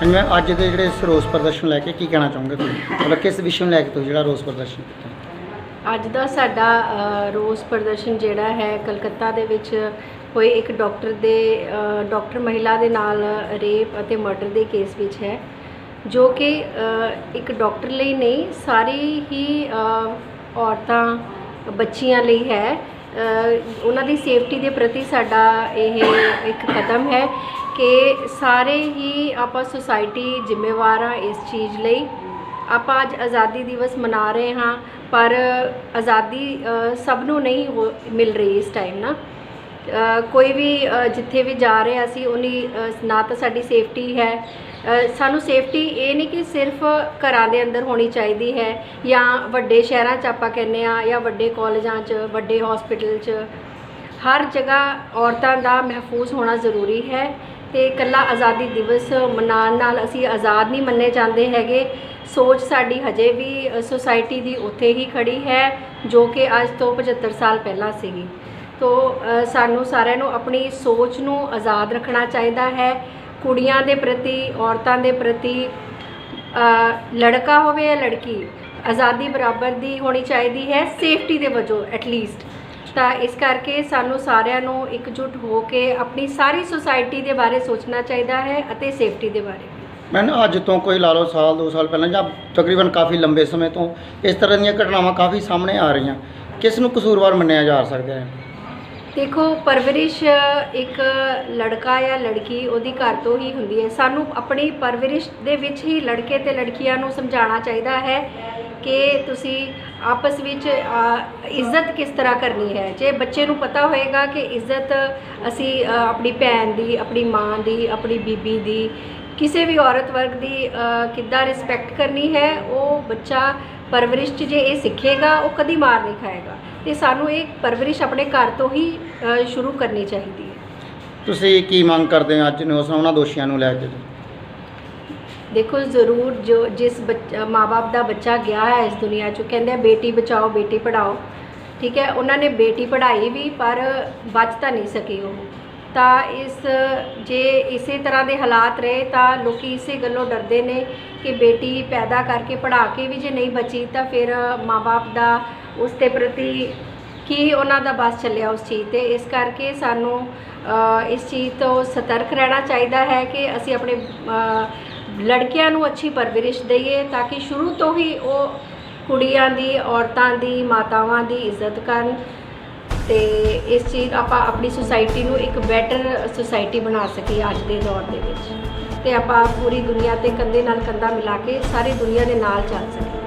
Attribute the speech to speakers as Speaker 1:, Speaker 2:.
Speaker 1: ਹਾਂਜੀ ਮੈਂ ਅੱਜ ਦੇ ਜਿਹੜੇ ਇਸ ਰੋਸ ਪ੍ਰਦਰਸ਼ਨ ਲੈ ਕੇ ਕੀ ਕਹਿਣਾ ਚਾਹੋਗੇ ਤੁਸੀਂ? ਮਤਲਬ ਕਿਸ ਵਿਸ਼ੇ ਨੂੰ ਲੈ ਕੇ ਤੁਸੀਂ ਜਿਹੜਾ ਰੋਸ ਪ੍ਰਦਰਸ਼ਨ ਕੀਤਾ?
Speaker 2: ਅੱਜ ਦਾ ਸਾਡਾ ਅ, ਰੋਸ ਪ੍ਰਦਰਸ਼ਨ ਜਿਹੜਾ ਹੈ ਕਲਕੱਤਾ ਦੇ ਵਿੱਚ ਹੋਏ ਇੱਕ ਡਾਕਟਰ ਦੇ ਅ, ਡਾਕਟਰ ਮਹਿਲਾ ਦੇ ਨਾਲ ਰੇਪ ਅਤੇ ਮਰਡਰ ਦੇ ਕੇਸ ਵਿੱਚ ਹੈ ਜੋ ਕਿ ਅ, ਇੱਕ ਡਾਕਟਰ ਲਈ ਨਹੀਂ ਸਾਰੀ ਹੀ ਅ, ਔਰਤਾਂ ਬੱਚੀਆਂ ਲਈ ਹੈ। ਅ, ਉਹਨਾਂ ਦੀ ਸੇਫਟੀ ਦੇ ਪ੍ਰਤੀ ਸਾਡਾ ਇਹ ਇੱਕ ਕਦਮ ਹੈ। ਕਿ ਸਾਰੇ ਹੀ ਆਪਾਂ ਸੁਸਾਇਟੀ ਜ਼ਿੰਮੇਵਾਰ ਹਾਂ ਇਸ ਚੀਜ਼ ਲਈ। ਆਪਾਂ ਅੱਜ ਆਜ਼ਾਦੀ ਦਿਵਸ ਮਨਾ ਰਹੇ ਹਾਂ ਪਰ ਆਜ਼ਾਦੀ ਸਭ ਨੂੰ ਨਹੀਂ ਹੋ- ਮਿਲ ਰਹੀ ਇਸ ਟਾਈਮ ਨਾ। ਕੋਈ ਵੀ ਜਿੱਥੇ ਵੀ ਜਾ ਰਹੇ ਸੀ ਉਨੀ ਅ, ਨਾ ਤਾਂ ਸਾਡੀ ਸੇਫਟੀ ਹੈ। ਸਾਨੂੰ ਸੇਫਟੀ ਇਹ ਨਹੀਂ ਕਿ ਸਿਰਫ ਘਰਾਂ ਦੇ ਅੰਦਰ ਹੋਣੀ ਚਾਹੀਦੀ ਹੈ ਜਾਂ ਵੱਡੇ ਸ਼ਹਿਰਾਂ 'ਚ ਆਪਾਂ ਕਹਿੰਦੇ ਆ ਜਾਂ ਵੱਡੇ ਕਾਲਜਾਂ 'ਚ ਵੱਡੇ ਹਸਪੀਟਲ 'ਚ। ਹਰ ਜਗ੍ਹਾ ਔਰਤਾਂ ਦਾ ਮਹਿਫੂਜ਼ ਹੋਣਾ ਜ਼ਰੂਰੀ ਹੈ। ਤੇ ਇਕੱਲਾ ਆਜ਼ਾਦੀ ਦਿਵਸ ਮਨਾਉਣ ਨਾਲ ਅਸੀਂ ਆਜ਼ਾਦ ਨਹੀਂ ਮੰਨੇ ਜਾਂਦੇ ਹੈਗੇ। ਸੋਚ ਸਾਡੀ ਹਜੇ ਵੀ ਸੁਸਾਇਟੀ ਦੀ ਉੱਥੇ ਹੀ ਖੜੀ ਹੈ, ਜੋ ਕਿ ਅੱਜ ਤੋਂ 75 ਸਾਲ ਪਹਿਲਾਂ ਸੀਗੀ। ਤੋ ਸਾਨੂੰ ਸਾਰਿਆਂ ਨੂੰ ਆਪਣੀ ਸੋਚ ਨੂੰ ਆਜ਼ਾਦ ਰੱਖਣਾ ਚਾਹੀਦਾ ਹੈ। ਕੁੜੀਆਂ ਦੇ ਪ੍ਰਤੀ, ਔਰਤਾਂ ਦੇ ਪ੍ਰਤੀ ਲੜਕਾ ਹੋਵੇ ਜਾਂ ਲੜਕੀ, ਆਜ਼ਾਦੀ ਬਰਾਬਰ ਦੀ ਹੋਣੀ ਚਾਹੀਦੀ ਹੈ ਸੇਫਟੀ ਦੇ ਵਜੋਂ ਐਟਲੀਸਟ ਤਾਂ ਇਸ ਕਰਕੇ ਸਾਨੂੰ ਸਾਰਿਆਂ ਨੂੰ ਇਕਜੁੱਟ ਹੋ ਕੇ ਆਪਣੀ ਸਾਰੀ ਸੁਸਾਇਟੀ ਦੇ ਬਾਰੇ ਸੋਚਣਾ ਚਾਹੀਦਾ ਹੈ ਅਤੇ ਸੇਫਟੀ ਦੇ ਬਾਰੇ
Speaker 1: ਮੈਨੂੰ ਅੱਜ ਤੋਂ ਕੋਈ ਲਾ ਲਓ ਸਾਲ ਦੋ ਸਾਲ ਪਹਿਲਾਂ ਜਾਂ ਤਕਰੀਬਨ ਕਾਫੀ ਲੰਬੇ ਸਮੇਂ ਤੋਂ ਇਸ ਤਰ੍ਹਾਂ ਦੀਆਂ ਘਟਨਾਵਾਂ ਕਾਫੀ ਸਾਹਮਣੇ ਆ ਰਹੀਆਂ। ਕਿਸ ਨੂੰ ਕਸੂਰਵਾਰ ਮੰਨਿਆ ਜਾ ਸਕਦਾ ਹੈ?
Speaker 2: ਦੇਖੋ ਪਰਵਰਿਸ਼ ਇੱਕ ਲੜਕਾ ਜਾਂ ਲੜਕੀ ਉਹਦੀ ਘਰ ਤੋਂ ਹੀ ਹੁੰਦੀ ਹੈ। ਸਾਨੂੰ ਆਪਣੀ ਪਰਵਰਿਸ਼ ਦੇ ਵਿੱਚ ਹੀ ਲੜਕੇ ਤੇ ਲੜਕੀਆਂ ਨੂੰ ਸਮਝਾਉਣਾ ਚਾਹੀਦਾ ਹੈ ਕਿ ਤੁਸੀਂ ਆਪਸ ਵਿੱਚ ਇੱਜ਼ਤ ਕਿਸ ਤਰ੍ਹਾਂ ਕਰਨੀ ਹੈ? ਜੇ ਬੱਚੇ ਨੂੰ ਪਤਾ ਹੋਏਗਾ ਕਿ ਇੱਜ਼ਤ ਅਸੀਂ ਆਪਣੀ ਭੈਣ ਦੀ, ਆਪਣੀ ਮਾਂ ਦੀ, ਆਪਣੀ ਬੀਬੀ ਦੀ, ਕਿਸੇ ਵੀ ਔਰਤ ਵਰਗ ਦੀ ਕਿੱਦਾਂ ਰਿਸਪੈਕਟ ਕਰਨੀ ਹੈ, ਉਹ ਬੱਚਾ ਪਰਵਰਿਸ਼ 'ਚ ਜੇ ਇਹ ਸਿੱਖੇਗਾ, ਉਹ ਕਦੀ ਮਾਰ ਨਹੀਂ ਖਾਏਗਾ। ਤੇ ਸਾਨੂੰ ਇਹ ਪਰਵਰਿਸ਼ ਆਪਣੇ ਘਰ ਤੋਂ ਹੀ ਸ਼ੁਰੂ ਕਰਨੀ ਚਾਹੀਦੀ ਹੈ।
Speaker 1: ਤੁਸੀਂ ਕੀ ਮੰਗ ਕਰਦੇ ਹੋ ਅੱਜ ਨੂੰ ਉਹਨਾਂ ਦੋਸ਼ੀਆਂ ਨੂੰ ਲੈ ਕੇ?
Speaker 2: ਦੇਖੋ ਜ਼ਰੂਰ ਜੋ ਜਿਸ ਬੱਚਾ ਮਾਪੇ ਦਾ ਬੱਚਾ ਗਿਆ ਹੈ ਇਸ ਦੁਨੀਆ 'ਚ, ਕਹਿੰਦੇ ਬੇਟੀ ਬਚਾਓ, ਬੇਟੀ ਪੜਾਓ ਠੀਕ ਹੈ, ਉਹਨਾਂ ਨੇ ਬੇਟੀ ਪੜ੍ਹਾਈ ਵੀ, ਪਰ ਬਚ ਤਾਂ ਨਹੀਂ ਸਕੀ ਉਹ। ਤਾਂ ਇਸ, ਜੇ ਇਸੇ ਤਰ੍ਹਾਂ ਦੇ ਹਾਲਾਤ ਰਹੇ, ਤਾਂ ਲੋਕੀ ਇਸੇ ਗੱਲੋਂ ਡਰਦੇ ਨੇ ਕਿ ਬੇਟੀ ਪੈਦਾ ਕਰਕੇ ਪੜ੍ਹਾ ਕੇ ਵੀ ਜੇ ਨਹੀਂ ਬਚੀ, ਤਾਂ ਫਿਰ ਮਾਪੇ ਦਾ ਉਸ ਦੇ ਪ੍ਰਤੀ ਕੀ ਉਹਨਾਂ ਦਾ ਬਸ ਚੱਲਿਆ ਉਸ ਚੀਜ਼ ਤੇ? ਇਸ ਕਰਕੇ ਸਾਨੂੰ ਇਸ ਚੀਜ਼ ਤੋਂ ਸਤਰਕ ਰਹਿਣਾ ਚਾਹੀਦਾ ਹੈ ਕਿ ਅਸੀਂ ਆਪਣੇ ਲੜਕੀਆਂ ਨੂੰ ਅੱਛੀ ਪਰਵਰਿਸ਼ ਦਈਏ ਤਾਂ ਕਿ ਸ਼ੁਰੂ ਤੋਂ ਹੀ ਉਹ ਕੁੜੀਆਂ ਦੀ, ਔਰਤਾਂ ਦੀ, ਮਾਤਾਵਾਂ ਦੀ ਇੱਜ਼ਤ ਕਰਨ ਤੇ ਇਸ ਚੀਜ਼ ਆਪਾਂ ਆਪਣੀ ਸੁਸਾਇਟੀ ਨੂੰ ਇੱਕ ਬੈਟਰ ਸੁਸਾਇਟੀ ਬਣਾ ਸਕੀਏ ਅੱਜ ਦੇ ਦੌਰ ਦੇ ਵਿੱਚ ਤੇ ਆਪਾਂ ਪੂਰੀ ਦੁਨੀਆ ਤੇ ਕੰਧੇ ਨਾਲ ਕੰਧਾ ਮਿਲਾ ਕੇ ਸਾਰੀ ਦੁਨੀਆ ਦੇ ਨਾਲ ਚੱਲ ਸਕੀਏ।